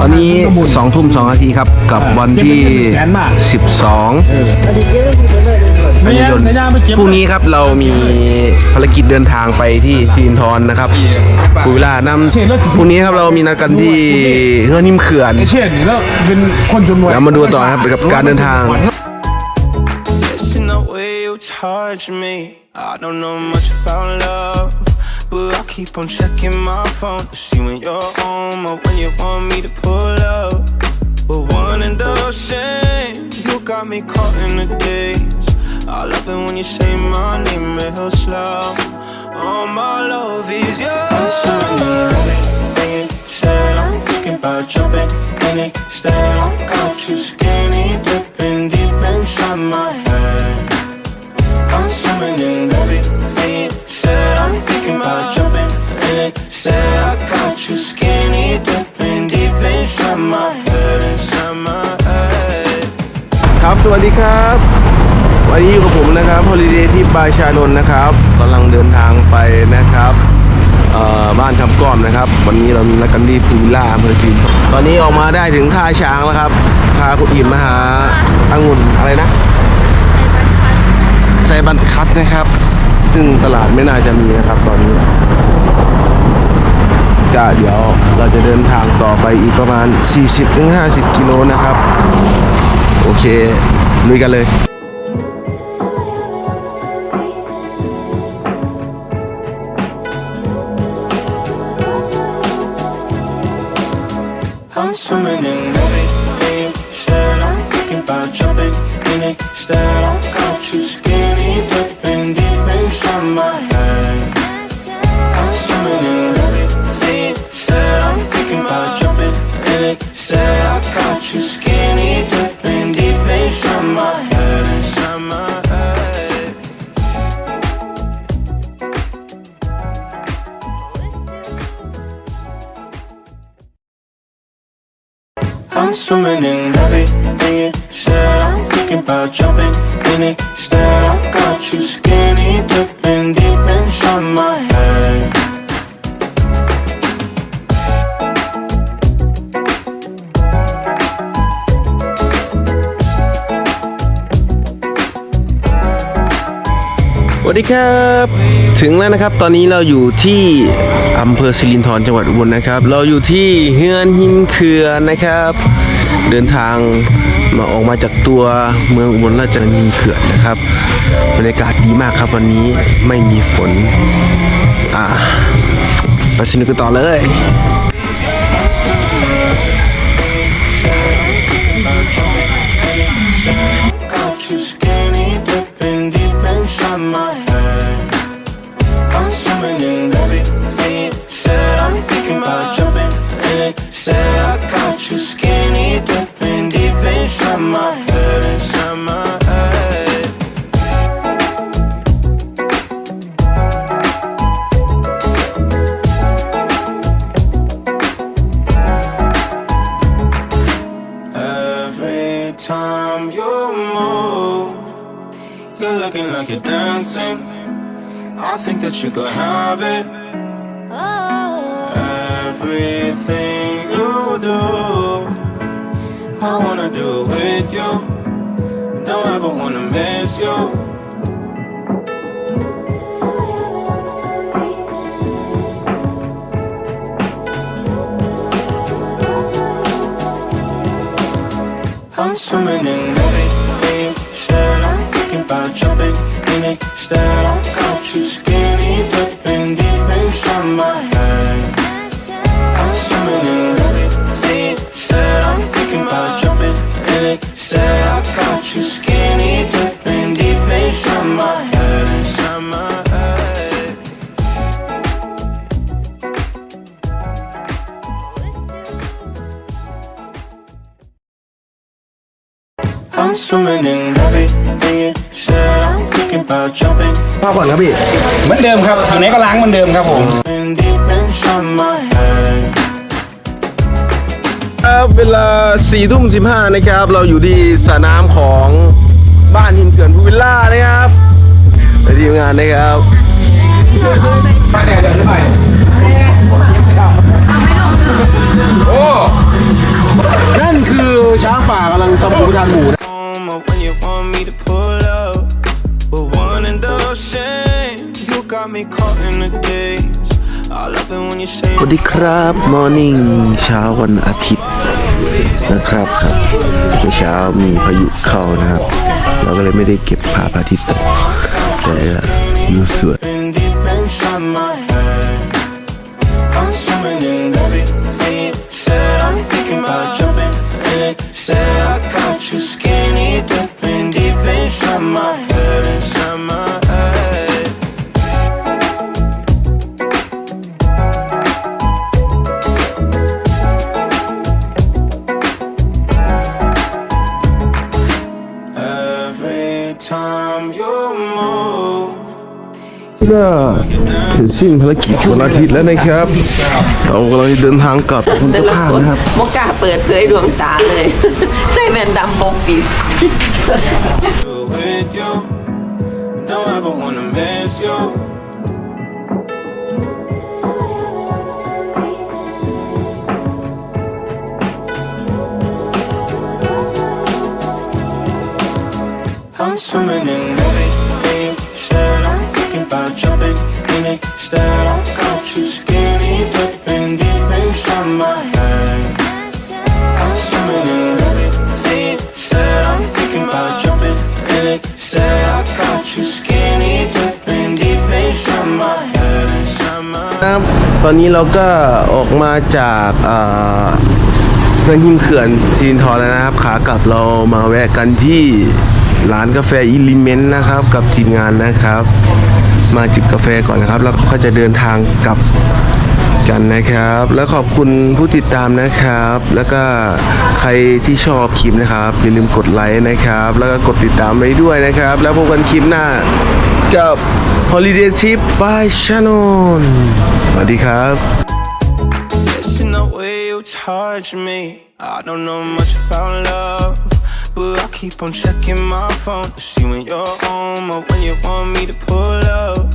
ตอนนี้สองทุ่มสองนาทีครับ กับวันที่สนบาท12ไม่ยากไม่ยากไม่เก็บพรุ่งนี้ครับเรามีภารกิจเดินทางไปที่ซีนทรนนะครับภูวิลานำพรุ่งนี้ครับเรามีนัดกันที่เฮือนิ่มเขื่อนเช่นนี่แล้วเป็นคนจนรวยวมาดูต่อครับกับการเดินทาง Listen the way you touch me. I don't know much about love, but I keep on checking my phone to see when you're home or when you want me to pull up. But one and the same, you got me caught in the days. I love it when you say my name real slow. All my love is yours. I'm in it. Said I'm thinking about jumping in it. Instead, I got สวัสดีครับ วันนี้อยู่กับผมนะครับฮอลิเดย์ที่บายชานนนะครับกำลังเดินทางไปนะครับบ้านคำก้อมนะครับ วันนี้เรามีนัดกันที่ภูวิลล่าอำเภอจีนตอนนี้ออกมาได้ถึงท่าช้างแล้วครับพาคุณอิ่มมาหาองุ่นอะไรนะไซบันคัตนะครับ ซึ่งตลาดไม่น่าจะมีนะครับตอนนี้ก็เดี๋ยวเราจะเดินทางต่อไปอีกประมาณ 40-50 กิโลนะครับ โอเค ลุยกันเลย swimming in everything. Said I'm thinking about jumping in it. Instead, I got you skinny dipping deep inside my head. s วัสดีครับ ถึงแล้วนะครับตอนนี้เราอยู่ที่อำเภอสิรินธรจังหวัดอุบลนะครับ เราอยู่ที่เฮือนหินเขื่อนนะครับ เดินทางมาออกมาจากตัวเมืองอุบลราชธานีเขื่อนนะครับบรรยากาศดีมากครับวันนี้ไม่มีฝน อ่าไปสนุกกันต่อเลย you're dancing. I think that you could have it. Everything you do, I wanna do it with you. Don't ever wanna miss you. I'm swimming in Said I got you skinny dipping deep inside my head. I'm swimming in everything. Said I'm thinking about jumping in it. Said I got you skinny dipping deep inside my head. Inside my head. I'm swimming in everything. พ่อก่อนครับพี่เหมือนเดิมครับอยู่ไหนก็ล้างเหมือนเดิมครับผมครับเวลา4ทุ่ม15นะครับ เราอยู่ที่สระน้ำของบ้านหินเขื่อนพูวิลล่านะครับไปทีมงานนะครับไปไหนเดี๋ยวไปโอ้นั่นคือช้างป่ากำลังทำสูทานหมูนะ We're one and the same. You got me caught in the days. I love it when you say สวัสดีครับ Morning เช้าวันอาทิตย์นะครับครับเมื่อเช้ามีพายุเข้านะครับ เราก็เลยไม่ได้เก็บภาพพระอาทิตย์ตกแต่ก็วิวสวย in deep inside my head. I'm summoning everything you said. I'm thinking about jumping in it. Said I got you skinny dipping deep inside my head. ก็ถึงสิ้นภารกิจวันอาทิตย์แล้วนะครับ เรากำลังจะเดินทางกลับคุณแต่เจ้าละภาพคนนะครับมกล้าเปิดเผยดวงตาเลย ใส่แว่นดำปกปิด with you. Don't ever wanna miss you. I'm swimming in inside my head. I'm swimming in everything. Said I'm thinking about jumping in it. Said I got you skinny dipping deep inside my head. ครับตอนนี้เราก็ออกมาจากเพื่อนหิมเขื่อนซีนทรแล้วนะครับขากลับเรามาแวะกันที่ร้านกาแฟอิลิเมนต์นะครับกับทีมงานนะครับ มาจิบกาแฟก่อนนะครับ แล้วก็จะเดินทางกลับ กันนะครับ แล้วขอบคุณผู้ติดตามนะครับ แล้วก็ใครที่ชอบคลิปนะครับอย่าลืมกดไลค์นะครับ แล้วก็กดติดตามไว้ด้วยนะครับ แล้วพบกันคลิปหน้ากับ Holiday Trip by Shannon สวัสดีครับ charge me. I don't know much about love, but I keep on checking my phone to see when you're home or when you want me to pull up.